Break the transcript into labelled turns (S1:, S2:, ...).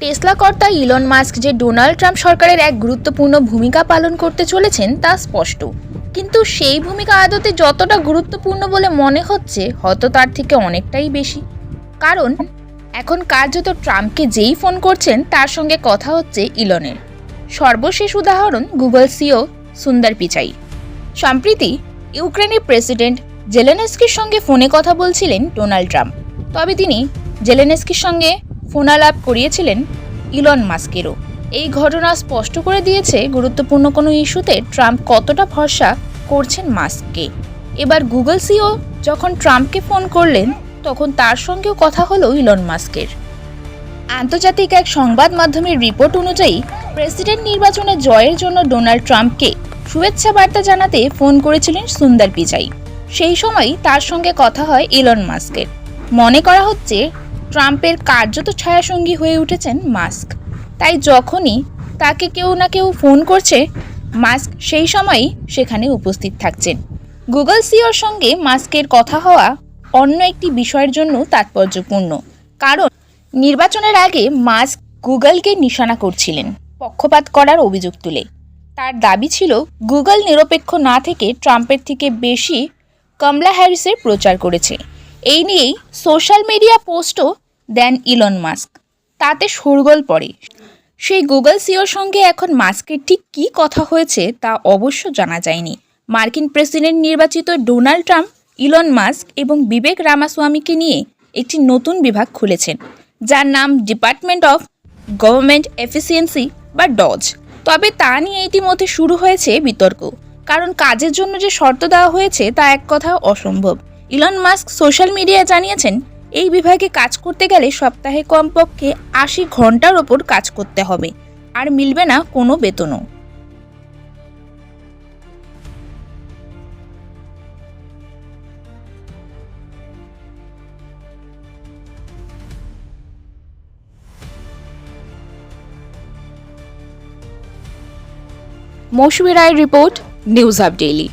S1: Tesla কর্তা Elon Musk যে Donald Trump সরকারের এক গুরুত্বপূর্ণ ভূমিকা পালন করতে চলেছেন, তা স্পষ্ট। কিন্তু সেই ভূমিকা আদতে যতটা গুরুত্বপূর্ণ বলে মনে হচ্ছে, হয়তো তার থেকে অনেকটাই বেশি। কারণ, এখন কার্যত ট্রাম্পকে যেই ফোন করছেন, তার সঙ্গে কথা হচ্ছে ইলনের। সর্বশেষ উদাহরণ গুগল সিও সুন্দর পিচাই। সম্প্রতি, ইউক্রেনের প্রেসিডেন্ট জেলেনস্কির সঙ্গে ফোনে কথা বলছিলেন ডোনাল্ড ট্রাম্প। তবে তিনি জেলেনস্কির সঙ্গে ফোনালাপ করিয়েছিলেন ইলন মাস্কেরও। এই ঘটনা স্পষ্ট করে দিয়েছে গুরুত্বপূর্ণ কোনো ইস্যুতে ট্রাম্প কতটা ভরসা করছেন মাস্ককে। এবার গুগল সিও যখন ট্রাম্পকে ফোন করলেন, তখন তার সঙ্গেও কথা হলো ইলন মাস্কের। আন্তর্জাতিক এক সংবাদ মাধ্যমের রিপোর্ট অনুযায়ী, প্রেসিডেন্ট নির্বাচনে জয়ের জন্য ডোনাল্ড ট্রাম্পকে শুভেচ্ছা বার্তা জানাতে ফোন করেছিলেন সুন্দর পিচাই সেই সময় তার সঙ্গে কথা হয় ইলন মাস্কের। মনে করা হচ্ছে ট্রাম্পের কার্যত ছায়াসঙ্গী হয়ে উঠেছেন মাস্ক। তাই যখনই তাকে কেউ না কেউ ফোন করছে, মাস্ক সেই সময়ই সেখানে উপস্থিত থাকছেন। গুগল সিওর সঙ্গে মাস্কের কথা হওয়া অন্য একটি বিষয়ের জন্য তাৎপর্যপূর্ণ। কারণ নির্বাচনের আগে মাস্ক গুগলকে নিশানা করছিলেন, পক্ষপাত করার অভিযোগ তুলে। তার দাবি ছিল, গুগল নিরপেক্ষ না থেকে ট্রাম্পের থেকে বেশি কমলা হ্যারিসের প্রচার করেছে। এই নিয়েই সোশ্যাল মিডিয়া পোস্টও দেন ইলন মাস্ক তাতে শোরগোল পড়ে। সেই গুগল সিওর সঙ্গে এখন মাস্কের ঠিক কী কথা হয়েছে তা অবশ্য জানা যায়নি। মার্কিন প্রেসিডেন্ট নির্বাচিত ডোনাল্ড ট্রাম্প ইলন মাস্ক এবং বিবেক রামাস্বামীকে নিয়ে একটি নতুন বিভাগ খুলেছেন, যার নাম ডিপার্টমেন্ট অফ গভর্নমেন্ট এফিসিয়েন্সি বা ডজ তবে তা নিয়ে ইতিমধ্যে শুরু হয়েছে বিতর্ক, কারণ কাজের জন্য যে শর্ত দেওয়া হয়েছে তা এক কথা অসম্ভব। ইলন মাস্ক সোশ্যাল মিডিয়ায় জানিয়েছেন এই বিভাগে কাজ করতে গেলে সপ্তাহে কমপক্ষে আশি ঘণ্টার ওপর কাজ করতে হবে, আর মিলবে না কোনো বেতনও। মৌসুমী রায়ের রিপোর্ট, নিউজ আপ ডেইলি।